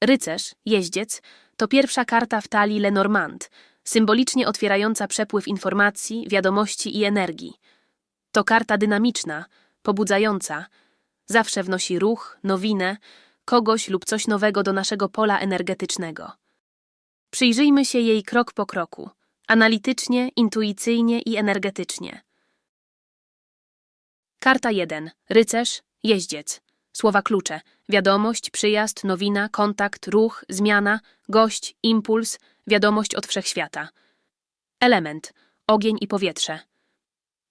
Rycerz, jeździec, to pierwsza karta w talii Lenormand, symbolicznie otwierająca przepływ informacji, wiadomości i energii. To karta dynamiczna, pobudzająca, zawsze wnosi ruch, nowinę, kogoś lub coś nowego do naszego pola energetycznego. Przyjrzyjmy się jej krok po kroku, analitycznie, intuicyjnie i energetycznie. Karta 1. Rycerz, jeździec. Słowa klucze. Wiadomość, przyjazd, nowina, kontakt, ruch, zmiana, gość, impuls, wiadomość od wszechświata. Element. Ogień i powietrze.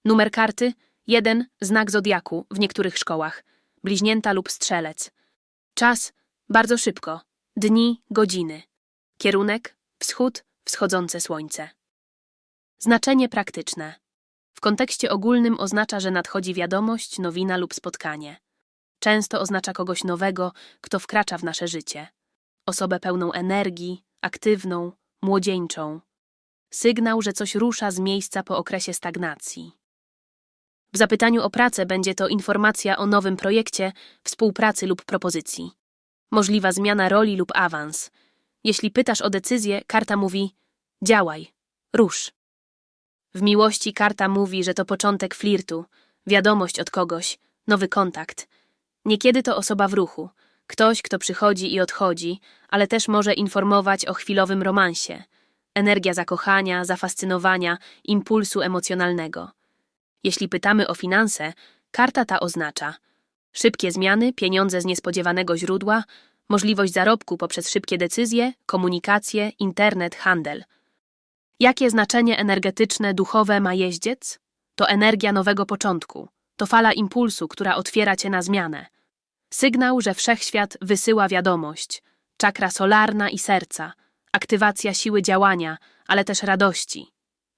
Numer karty. 1. Znak zodiaku w niektórych szkołach. Bliźnięta lub strzelec. Czas. Bardzo szybko. Dni, godziny. Kierunek. Wschód, wschodzące słońce. Znaczenie praktyczne. W kontekście ogólnym oznacza, że nadchodzi wiadomość, nowina lub spotkanie. Często oznacza kogoś nowego, kto wkracza w nasze życie. Osobę pełną energii, aktywną, młodzieńczą. Sygnał, że coś rusza z miejsca po okresie stagnacji. W zapytaniu o pracę będzie to informacja o nowym projekcie, współpracy lub propozycji. Możliwa zmiana roli lub awans. Jeśli pytasz o decyzję, karta mówi: działaj, rusz. W miłości karta mówi, że to początek flirtu, wiadomość od kogoś, nowy kontakt. Niekiedy to osoba w ruchu, ktoś, kto przychodzi i odchodzi, ale też może informować o chwilowym romansie. Energia zakochania, zafascynowania, impulsu emocjonalnego. Jeśli pytamy o finanse, karta ta oznacza szybkie zmiany, pieniądze z niespodziewanego źródła, możliwość zarobku poprzez szybkie decyzje, komunikację, internet, handel. Jakie znaczenie energetyczne, duchowe ma jeździec? To energia nowego początku. To fala impulsu, która otwiera cię na zmianę. Sygnał, że wszechświat wysyła wiadomość. Czakra solarna i serca. Aktywacja siły działania, ale też radości.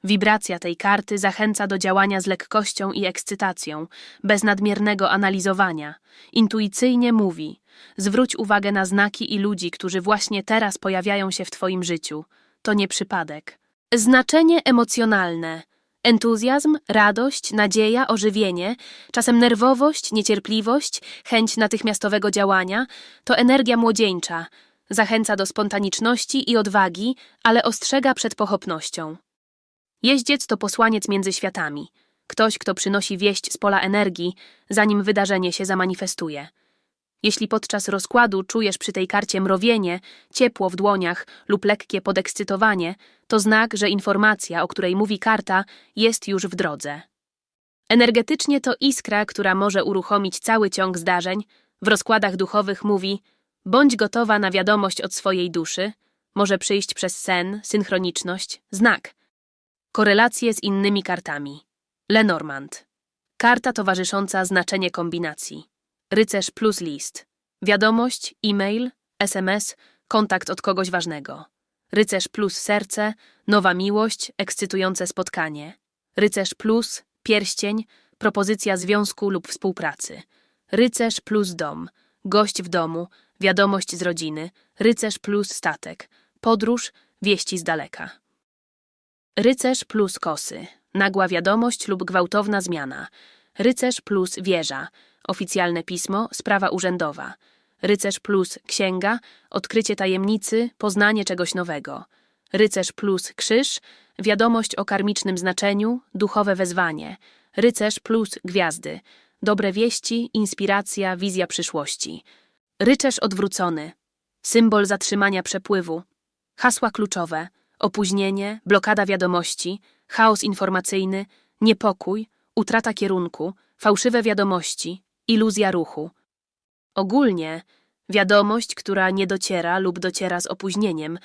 Wibracja tej karty zachęca do działania z lekkością i ekscytacją, bez nadmiernego analizowania. Intuicyjnie mówi: zwróć uwagę na znaki i ludzi, którzy właśnie teraz pojawiają się w Twoim życiu. To nie przypadek. Znaczenie emocjonalne. Entuzjazm, radość, nadzieja, ożywienie, czasem nerwowość, niecierpliwość, chęć natychmiastowego działania to energia młodzieńcza. Zachęca do spontaniczności i odwagi, ale ostrzega przed pochopnością. Jeździec to posłaniec między światami. Ktoś, kto przynosi wieść z pola energii, zanim wydarzenie się zamanifestuje. Jeśli podczas rozkładu czujesz przy tej karcie mrowienie, ciepło w dłoniach lub lekkie podekscytowanie, to znak, że informacja, o której mówi karta, jest już w drodze. Energetycznie to iskra, która może uruchomić cały ciąg zdarzeń. W rozkładach duchowych mówi: bądź gotowa na wiadomość od swojej duszy, może przyjść przez sen, synchroniczność, znak. Korelacje z innymi kartami. Lenormand. Karta towarzysząca znaczenie kombinacji. Rycerz plus list. Wiadomość, e-mail, SMS, kontakt od kogoś ważnego. Rycerz plus serce, nowa miłość, ekscytujące spotkanie. Rycerz plus pierścień, propozycja związku lub współpracy. Rycerz plus dom, gość w domu, wiadomość z rodziny. Rycerz plus statek, podróż, wieści z daleka. Rycerz plus kosy, nagła wiadomość lub gwałtowna zmiana. Rycerz plus wieża, oficjalne pismo, sprawa urzędowa. Rycerz plus księga, odkrycie tajemnicy, poznanie czegoś nowego. Rycerz plus krzyż, wiadomość o karmicznym znaczeniu, duchowe wezwanie. Rycerz plus gwiazdy, dobre wieści, inspiracja, wizja przyszłości. Rycerz odwrócony, symbol zatrzymania przepływu. Hasła kluczowe, opóźnienie, blokada wiadomości, chaos informacyjny, niepokój, utrata kierunku, fałszywe wiadomości, iluzja ruchu. Ogólnie wiadomość, która nie dociera lub dociera z opóźnieniem.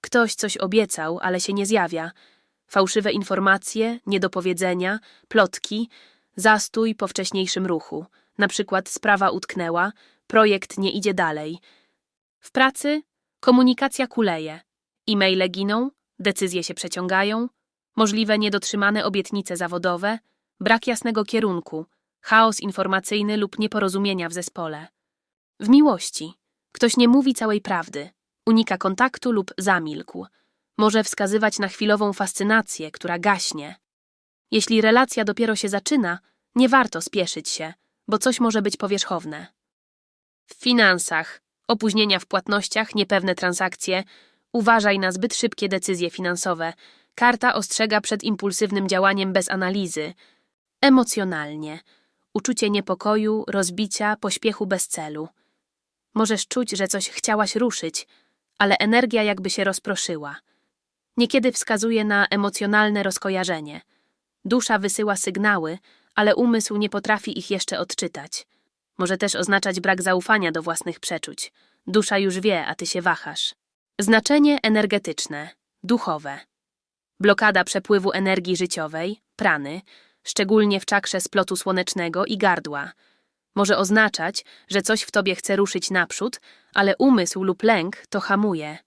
Ktoś coś obiecał, ale się nie zjawia. Fałszywe informacje, niedopowiedzenia, plotki, zastój po wcześniejszym ruchu. Na przykład sprawa utknęła, projekt nie idzie dalej. W pracy komunikacja kuleje. E-maile giną, decyzje się przeciągają, możliwe niedotrzymane obietnice zawodowe, brak jasnego kierunku, chaos informacyjny lub nieporozumienia w zespole. W miłości ktoś nie mówi całej prawdy, unika kontaktu lub zamilkł. Może wskazywać na chwilową fascynację, która gaśnie. Jeśli relacja dopiero się zaczyna, nie warto spieszyć się, bo coś może być powierzchowne. W finansach Opóźnienia w płatnościach, niepewne transakcje. Uważaj na zbyt szybkie decyzje finansowe. Karta ostrzega przed impulsywnym działaniem bez analizy. Emocjonalnie. Uczucie niepokoju, rozbicia, pośpiechu bez celu. Możesz czuć, że coś chciałaś ruszyć, ale energia jakby się rozproszyła. Niekiedy wskazuje na emocjonalne rozkojarzenie. Dusza wysyła sygnały, ale umysł nie potrafi ich jeszcze odczytać. Może też oznaczać brak zaufania do własnych przeczuć. Dusza już wie, a ty się wahasz. Znaczenie energetyczne, duchowe. Blokada przepływu energii życiowej, prany, szczególnie w czakrze splotu słonecznego i gardła. Może oznaczać, że coś w tobie chce ruszyć naprzód, ale umysł lub lęk to hamuje.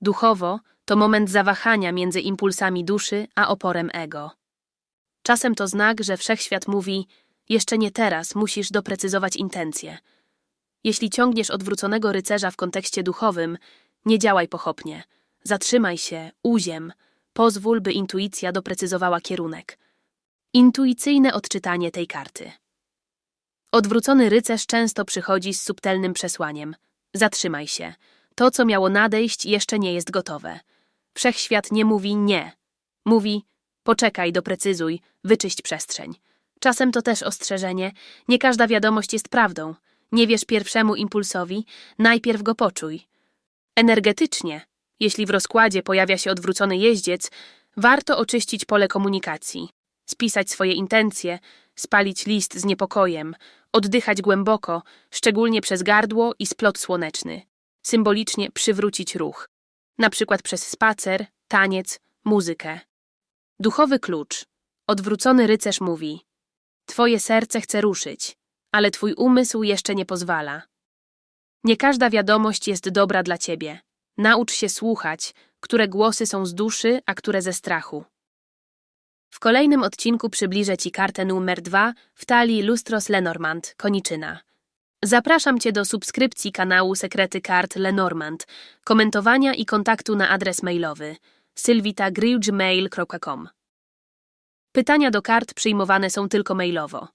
Duchowo to moment zawahania między impulsami duszy a oporem ego. Czasem to znak, że wszechświat mówi: Jeszcze nie teraz, musisz doprecyzować intencje. Jeśli ciągniesz odwróconego rycerza w kontekście duchowym, nie działaj pochopnie. Zatrzymaj się, uziem, pozwól, by intuicja doprecyzowała kierunek. Intuicyjne odczytanie tej karty. Odwrócony rycerz często przychodzi z subtelnym przesłaniem: Zatrzymaj się. To, co miało nadejść, jeszcze nie jest gotowe. Wszechświat nie mówi nie. Mówi: Poczekaj, doprecyzuj, wyczyść przestrzeń. Czasem to też ostrzeżenie: nie każda wiadomość jest prawdą. Nie wierz pierwszemu impulsowi, najpierw go poczuj. Energetycznie, jeśli w rozkładzie pojawia się odwrócony jeździec, warto oczyścić pole komunikacji, spisać swoje intencje, spalić list z niepokojem, oddychać głęboko, szczególnie przez gardło i splot słoneczny. Symbolicznie przywrócić ruch, na przykład przez spacer, taniec, muzykę. Duchowy klucz. Odwrócony rycerz mówi: Twoje serce chce ruszyć, ale twój umysł jeszcze nie pozwala. Nie każda wiadomość jest dobra dla ciebie. Naucz się słuchać, które głosy są z duszy, a które ze strachu. W kolejnym odcinku przybliżę Ci kartę numer dwa w talii Lustros Lenormand, koniczyna. Zapraszam Cię do subskrypcji kanału Sekrety Kart Lenormand, komentowania i kontaktu na adres mailowy sylwitagryłgmail.com. Pytania do kart przyjmowane są tylko mailowo.